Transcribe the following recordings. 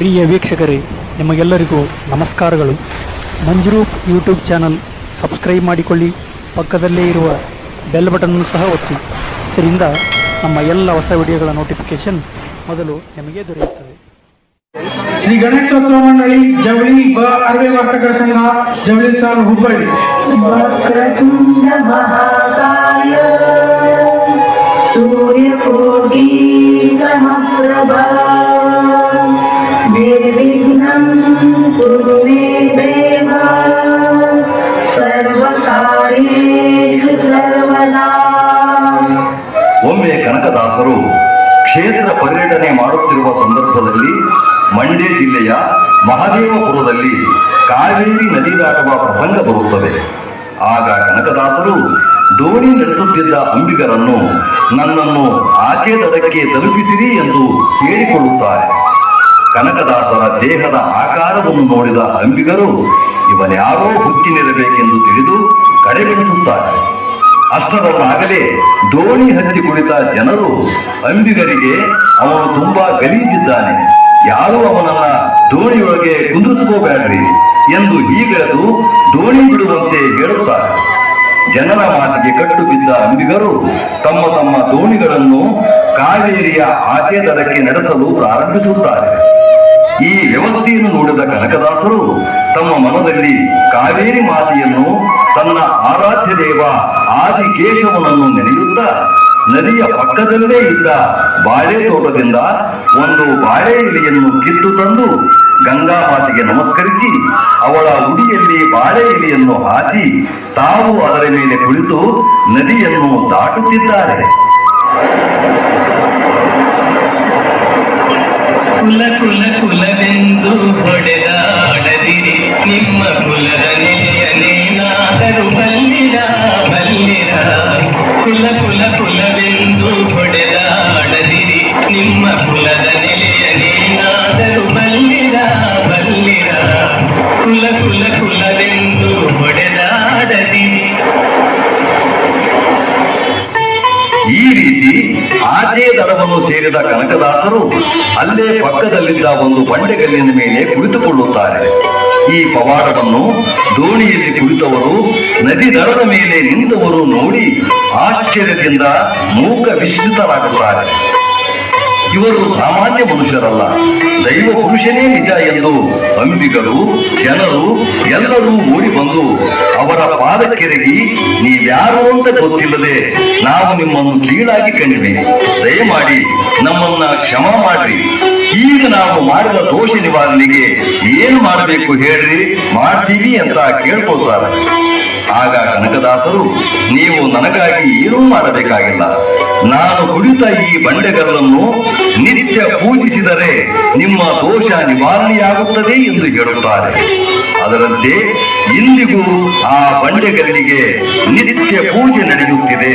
ಪ್ರಿಯ ವೀಕ್ಷಕರೇ ನಿಮಗೆಲ್ಲರಿಗೂ ನಮಸ್ಕಾರಗಳು. ಮಂಜುರೂಪ್ ಯೂಟ್ಯೂಬ್ ಚಾನಲ್ ಸಬ್ಸ್ಕ್ರೈಬ್ ಮಾಡಿಕೊಳ್ಳಿ ಪಕ್ಕದಲ್ಲೇ ಇರುವ ಬೆಲ್ ಬಟನ್ನು ಸಹ ಒತ್ತಿ. ಇದರಿಂದ ನಮ್ಮ ಎಲ್ಲ ಹೊಸ ವಿಡಿಯೋಗಳ ನೋಟಿಫಿಕೇಶನ್ ಮೊದಲು ನಿಮಗೆ ದೊರೆಯುತ್ತದೆ. ಶ್ರೀ ಗಣೇಶೋತ್ಸವ ಮಂಡಳಿ ಜವಳಿ ಬ ಅರವೆ ವರ್ತಕರ ಸಂಘ ಜವಳಿ ಸಾಲು ಹುಬ್ಬಳ್ಳಿ. ಕ್ಷೇತ್ರ ಪರ್ಯಟನೆ ಮಾಡುತ್ತಿರುವ ಸಂದರ್ಭದಲ್ಲಿ ಮಂಡ್ಯ ಜಿಲ್ಲೆಯ ಮಹದೇವಪುರದಲ್ಲಿ ಕಾವೇರಿ ನದಿ ದಾಟುವ ಪ್ರಸಂಗ ಬರುತ್ತದೆ. ಆಗ ಕನಕದಾಸರು ದೋಣಿ ನಡೆಸುತ್ತಿದ್ದ ಅಂಬಿಗರನ್ನು ನನ್ನನ್ನು ಆಕೆ ದಡಕ್ಕೆ ತಲುಪಿಸಿರಿ ಎಂದು ಕೇಳಿಕೊಳ್ಳುತ್ತಾರೆ ಕನಕದಾಸರ ದೇಹದ ಆಕಾರವನ್ನು ನೋಡಿದ ಅಂಬಿಗರು, ಇವನ್ಯಾರೋ ಹುಚ್ಚಿನಿರಬೇಕೆಂದು ತಿಳಿದು ಕಡೆಗಣಿಸುತ್ತಾರೆ. ಅಷ್ಟರಲ್ಲಾಗಲೇ ದೋಣಿ ಹಚ್ಚಿ ಕುಳಿತ ಜನರು ಅಂಬಿಗರಿಗೆ ಅವನು ತುಂಬಾ ಗಲೀಜಿದ್ದಾನೆ. ಯಾರೂ ಅವನನ್ನ ದೋಣಿಯೊಳಗೆ ಕುಂದಿಸ್ಕೋಬೇಡ್ರಿ ಎಂದು ಹೀಗೆಳೆದು ದೋಣಿ ಬಿಡುವಂತೆ ಹೇಳುತ್ತಾರೆ. ಜನರ ಮಾತಿಗೆ ಕಟ್ಟು ಬಿದ್ದ ಅಂಬಿಗರು ತಮ್ಮ ತಮ್ಮ ದೋಣಿಗಳನ್ನು ಕಾವೇರಿಯ ಆಚೆ ದಡಕ್ಕೆ ನಡೆಸಲು ಪ್ರಾರಂಭಿಸುತ್ತಾರೆ. ಈ ವ್ಯವಸ್ಥೆಯನ್ನು ನೋಡಿದ ಕನಕದಾಸರು ತಮ್ಮ ಮನದಲ್ಲಿ ಕಾವೇರಿ ಮಾತೆಯನ್ನು ತನ್ನ ಆರಾಧ್ಯ ದೇವ ಆದಿಕೇಶವನನ್ನು ನೆನೆಯುತ್ತ ನದಿಯ ಪಕ್ಕದಲ್ಲೇ ಇದ್ದ ಬಾಳೆ ತೋಟದಿಂದ ಒಂದು ಬಾಳೆ ಎಲೆಯನ್ನು ಕಿತ್ತು ತಂದು ಗಂಗಾ ಮಾತಿಗೆ ನಮಸ್ಕರಿಸಿ ಅವಳ ಉಡಿಯಲ್ಲಿ ಬಾಳೆ ಎಲೆಯನ್ನು ಹಾಕಿ ತಾವು ಅದರ ಮೇಲೆ ಕುಳಿತು ನದಿಯನ್ನು ದಾಟುತ್ತಿದ್ದಾರೆ. ಕುಲ್ಲ ಕುಲ ರೀತಿ ಆಚೆ ದರವನ್ನು ಸೇರಿದ ಕನಕದಾಸರು ಅಲ್ಲೇ ಪಕ್ಕದಲ್ಲಿದ್ದ ಒಂದು ಬಂಡೆಗಲ್ಲಿನ ಮೇಲೆ ಕುಳಿತುಕೊಳ್ಳುತ್ತಾರೆ. ಈ ಪವಾಡವನ್ನು ದೋಣಿಯಲ್ಲಿ ಕುಳಿತವರು, ನದಿ ದರದ ಮೇಲೆ ನಿಂತವರು ನೋಡಿ ಆಶ್ಚರ್ಯದಿಂದ ಮೂಕ ವಿಸ್ಮಿತರಾಗುತ್ತಾರೆ. ಇವರು ಸಾಮಾನ್ಯ ಮನುಷ್ಯರಲ್ಲ. ದೈವ ಪುರುಷನೇ ನಿಜ ಎಂದು ಅಂಬಿಗರು ಜನರು ಎಲ್ಲರೂ ಓಡಿ ಬಂದು ಅವರ ಪಾದಕ್ಕೆರಗಿ ನೀವ್ಯಾರು ಅಂತ ಗೊತ್ತಿಲ್ಲದೆ ನಾವು ನಿಮ್ಮನ್ನು ಕೀಳಾಗಿ ಕಂಡಿವೆ. ದಯಮಾಡಿ ನಮ್ಮನ್ನ ಕ್ಷಮ ಮಾಡ್ರಿ. ಈಗ ನಾವು ಮಾಡಿದ ದೋಷ ನಿವಾರಣೆಗೆ ಏನು ಮಾಡಬೇಕು ಹೇಳ್ರಿ? ಮಾಡ್ತೀವಿ ಅಂತ ಕೇಳ್ಕೊಳ್ತಾರೆ. ಆಗ ಕನಕದಾಸರು, ನೀವು ನನಗಾಗಿ ಏನೂ ಮಾಡಬೇಕಾಗಿಲ್ಲ. ನಾನು ಕುಳಿತ ಈ ಬಂಡೆಗಲ್ಲನ್ನು ನಿತ್ಯ ಪೂಜಿಸಿದರೆ ನಿಮ್ಮ ದೋಷ ನಿವಾರಣೆಯಾಗುತ್ತದೆ ಎಂದು ಹೇಳುತ್ತಾರೆ. ಅದರಂತೆ ಇಂದಿಗೂ ಆ ಬಂಡೆಗಲ್ಲಿಗೆ ನಿತ್ಯ ಪೂಜೆ ನಡೆಯುತ್ತಿದೆ.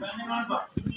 धन्यवाद